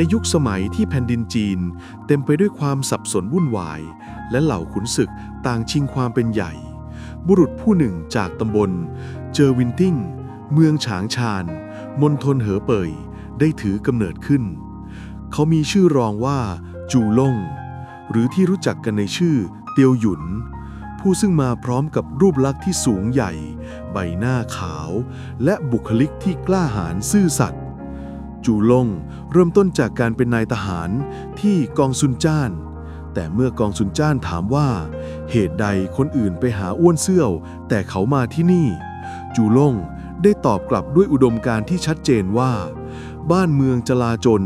ในยุคสมัยที่แผ่นดินจีน เต็มไปด้วยความสับสนวุ่นวาย และเหล่าขุนศึกต่างชิงความเป็นใหญ่ บุรุษผู้หนึ่งจากตำบล เจอวินติ้ง เมืองฉางชานมณฑลเหอเป่ย ได้ถือกำเนิดขึ้น เขามีชื่อรองว่า จูล่ง หรือที่รู้จักกันในชื่อ เตียวหยุน ผู้ซึ่งมาพร้อมกับรูปลักษณ์ที่สูงใหญ่ ใบหน้าขาว และบุคลิกที่กล้าหาญซื่อสัตย์ จูล่งเริ่มต้นจากการเป็นนายทหารที่กองซุนจ้าน แต่เมื่อกองซุนจ้านถามว่า เหตุใดคนอื่นไปหาอ้วนเซี่ยว แต่เขามาที่นี่ จูล่งได้ตอบกลับด้วยอุดมการที่ชัดเจนว่า บ้านเมืองจลาจล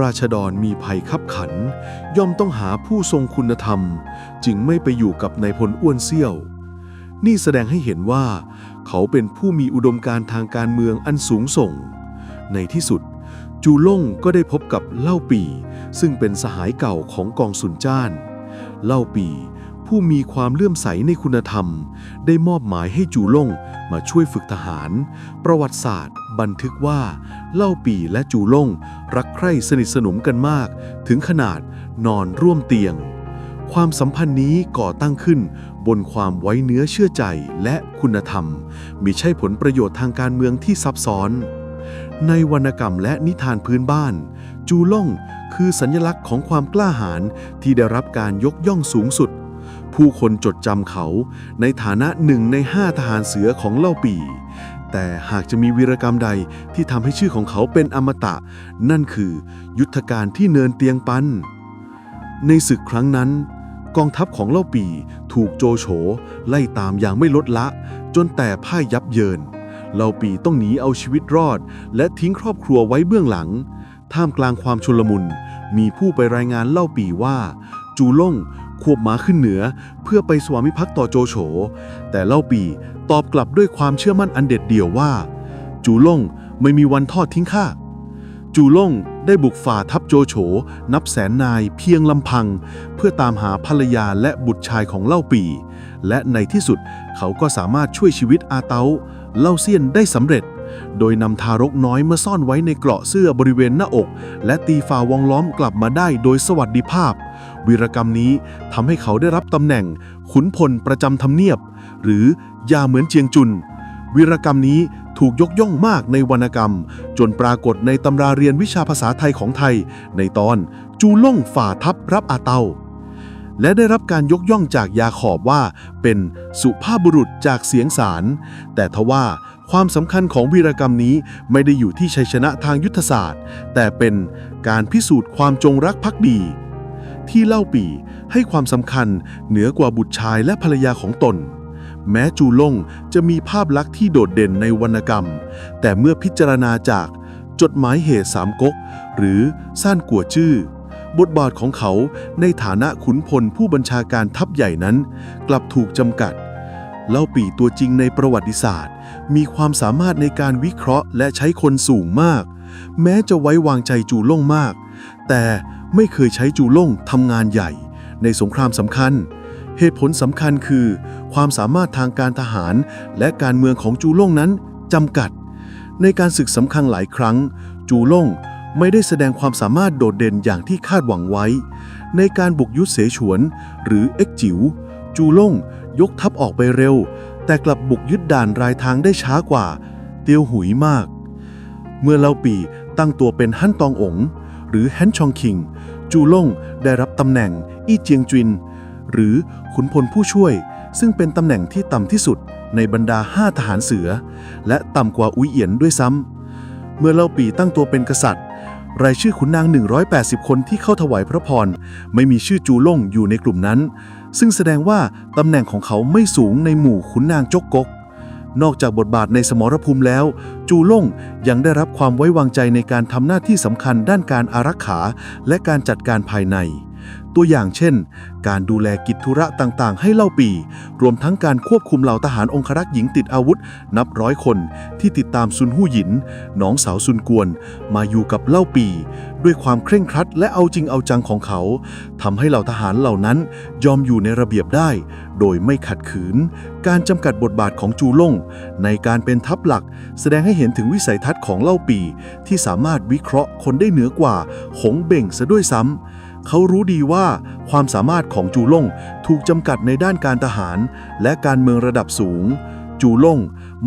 ราชดรมีภัยคับขัน ย่อมต้องหาผู้ทรงคุณธรรม จึงไม่ไปอยู่กับนายพลอ้วนเซี่ยว นี่แสดงให้เห็นว่า เขาเป็นผู้มีอุดมการทางการเมืองอันสูงส่ง ในที่สุด จูล่งก็ได้พบกับเล่าปี ซึ่งเป็นสหายเก่าของกองสุนจ้าน เล่าปีผู้มีความเลื่อมใสในคุณธรรม ได้มอบหมายให้จูล่งมาช่วยฝึกทหาร ประวัติศาสตร์ บันทึกว่า เล่าปีและจูล่งรักใคร่สนิทสนมกันมาก ถึงขนาดนอนร่วมเตียง ความสัมพันธ์นี้ก่อตั้งขึ้นบนความไว้เนื้อเชื่อใจและคุณธรรมมิใช่ผลประโยชน์ทางการเมืองที่ซับซ้อน ในวรรณกรรมและนิทานพื้นบ้าน จูล่องคือสัญลักษณ์ของความกล้าหาญที่ได้รับการยกย่องสูงสุด ผู้คนจดจำเขา ในฐานะหนึ่งในห้าทหารเสือของเล่าปี แต่หากจะมีวีรกรรมใดที่ทำให้ชื่อของเขาเป็นอมตะ นั่นคือยุทธการที่เนินเตียงปัน ในศึกครั้งนั้นกองทัพของเล่าปีถูกโจโฉไล่ตามอย่างไม่ลดละ จนแต่พ่ายยับเยิน เล่าปีต้องหนีเอาชีวิตรอด และทิ้งครอบครัวไว้เบื้องหลัง ท่ามกลางความชุลมุน มีผู้ไปรายงานเล่าปีว่า จูล่งควบม้าขึ้นเหนือ เพื่อไปสวามิภักดิ์ต่อโจโฉ แต่เล่าปีตอบกลับด้วยความเชื่อมั่นอันเด็ดเดี่ยวว่า จูล่งไม่มีวันทอดทิ้งข้าจูล่งได้บุกฝ่าทัพโจโฉนับแสนนายเพียงลำพัง เพื่อตามหาภรรยาและบุตรชายของเล่าปี และในที่สุดเขาก็สามารถช่วยชีวิตอาเตา เล่าเซียนได้สำเร็จ โดยนำทารกน้อยมาซ่อนไว้ในเกราะเสื้อบริเวณหน้าอก และตีฝ่าวงล้อมกลับมาได้โดยสวัสดิภาพ วีรกรรมนี้ทำให้เขาได้รับตำแหน่ง ขุนพลประจำทำเนียบ หรือยาเหมือนเจียงจุน วีรกรรมนี้ถูกยกย่องมากในวรรณกรรม จนปรากฏในตำราเรียนวิชาภาษาไทยของไทย ในตอนจูล่งฝ่าทัพรับอาเตา และได้รับการยกย่องจากยาขอบว่าเป็นสุภาพบุรุษจากเสียงสาร แต่ทว่าความสำคัญของวีรกรรมนี้ไม่ได้อยู่ที่ชัยชนะทางยุทธศาสตร์ แต่เป็นการพิสูจน์ความจงรักภักดี ที่เล่าปีให้ความสำคัญเหนือกว่าบุตรชายและภรรยาของตน แม้จูล่งจะมีภาพลักษณ์ที่โดดเด่นในวรรณกรรม แต่เมื่อพิจารณาจากจดหมายเหตุสามก๊กหรือซ่านกัวจื้อ บทบาทของเขาในฐานะขุนพลผู้บัญชาการทัพใหญ่นั้น กลับถูกจำกัด เล่าปีตัวจริงในประวัติศาสตร์ มีความสามารถในการวิเคราะห์และใช้คนสูงมาก แม้จะไว้วางใจจูล่งมาก แต่ไม่เคยใช้จูล่งทำงานใหญ่ ในสงครามสำคัญ เหตุผลสำคัญคือ ความสามารถทางการทหารและการเมืองของจูล่งนั้นจำกัด ในการศึกสำคัญหลายครั้ง จูล่ง ไม่ได้แสดงความสามารถโดดเด่นอย่างที่คาดหวังไว้ ในการบุกยุทธเสฉวน หรือเอ็กจิว๋วจูล่งยกทัพออกไปเร็ว แต่กลับบุกยึดด่านรายทางได้ช้ากว่า เตียวหุยมาก เมื่อเล่าปีตั้งตัวเป็นฮั่นตององหรือแฮนชองคิง จูล่งได้รับตำแหน่งอี้เจียงจิน หรือขุนพลผู้ช่วย ซึ่งเป็นตำแหน่งที่ต่ำที่สุดในบรรดาห้าทหารเสือ และต่ำกว่าอุยเอียนด้วยซ้ำเมื่อเล่าปีตั้งตัวเป็นกษัตริย์ รายชื่อขุนนาง 180 คนที่เข้าถวายพระพร ไม่มีชื่อจูล่งอยู่ในกลุ่มนั้น ซึ่งแสดงว่าตำแหน่งของเขาไม่สูงในหมู่ขุนนางจกกก นอกจากบทบาทในสมรภูมิแล้ว จูล่งยังได้รับความไว้วางใจในการทำหน้าที่สำคัญด้านการอารักขาและการจัดการภายใน ตัวอย่างเช่น การดูแลกิจธุระต่างๆ ให้เล่าปี รวมทั้งการควบคุมเหล่าทหารองครักษ์หญิงติดอาวุธ นับร้อยคนที่ติดตามซุนฮู้หยินน้องสาวซุนกวน มาอยู่กับเล่าปี ด้วยความเคร่งครัดและเอาจริงเอาจังของเขาทำให้เหล่าทหารเหล่านั้นยอมอยู่ในระเบียบได้ โดยไม่ขัดขืน การจำกัดบทบาทของจูล่ง ในการเป็นทัพหลัก แสดงให้เห็นถึงวิสัยทัศน์ของเล่าปี ที่สามารถวิเคราะห์คนได้เหนือกว่าหงเบ่งซะด้วยซ้ำ เขารู้ดีว่าความสามารถของจูล่งถูกจำกัดในด้านการทหาร และการเมืองระดับสูง จูล่ง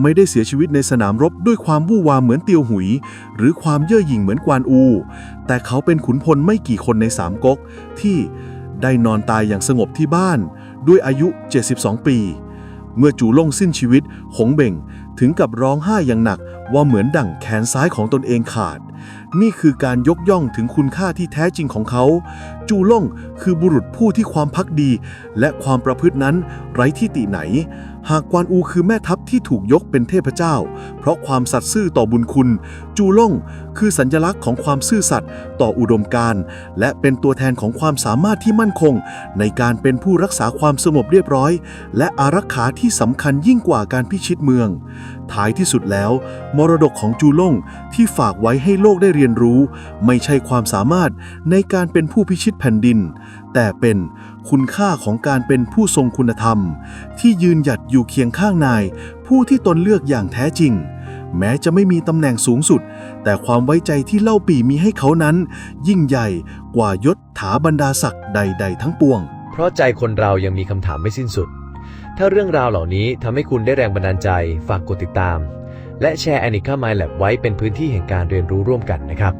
ไม่ได้เสียชีวิตในสนามรบด้วยความวู่วามเหมือนเตียวหุย หรือความเย่อหยิ่งเหมือนกวนอู แต่เขาเป็นขุนพลไม่กี่คนในสามก๊กที่ได้นอนตายอย่างสงบที่บ้าน ด้วยอายุ 72 ปี เมื่อจูล่งสิ้นชีวิต หงเบ่งถึงกับร้องไห้อย่างหนักว่าเหมือนดั่งแขนซ้ายของตนเองขาด นี่คือการยกย่องถึงคุณค่าที่แท้จริงของเขา จูล่งคือบุรุษผู้ที่ความพักดี และความประพฤตินั้นไร้ที่ติไหน หากกวนอูคือแม่ทัพที่ถูกยกเป็นเทพเจ้า เพราะความสัตย์ซื่อต่อบุญคุณ จูล่งคือสัญลักษณ์ของความซื่อสัตย์ต่ออุดมการณ์และเป็นตัวแทนของความสามารถที่มั่นคง ในการเป็นผู้รักษาความสงบเรียบร้อย และอารักขาที่สำคัญยิ่งกว่าการพิชิตเมือง ท้ายที่สุดแล้ว มรดกของจูล่งที่ฝากไว้ให้โลกได้เรียนรู้ ไม่ใช่ความสามารถในการเป็นผู้พิชิตแผ่นดิน แต่เป็นคุณค่าของการเป็นผู้ทรงคุณธรรม ที่ยืนหยัดอยู่เคียงข้างนาย ผู้ที่ตนเลือกอย่างแท้จริง แม้จะไม่มีตำแหน่งสูงสุด แต่ความไว้ใจที่เล่าปีมีให้เขานั้น ยิ่งใหญ่กว่ายศถาบรรดาศักดิ์ใด ๆ ทั้งปวง เพราะใจคนเรายังมีคำถามไม่สิ้นสุด ถ้าเรื่องราวเหล่านี้ทำให้คุณได้แรงบันดาลใจ ฝากกดติดตาม และแชร์ a n i c a My Lab ไว้เป็นพื้นที่แห่งการเรียนรู้ร่วมกันนะครับ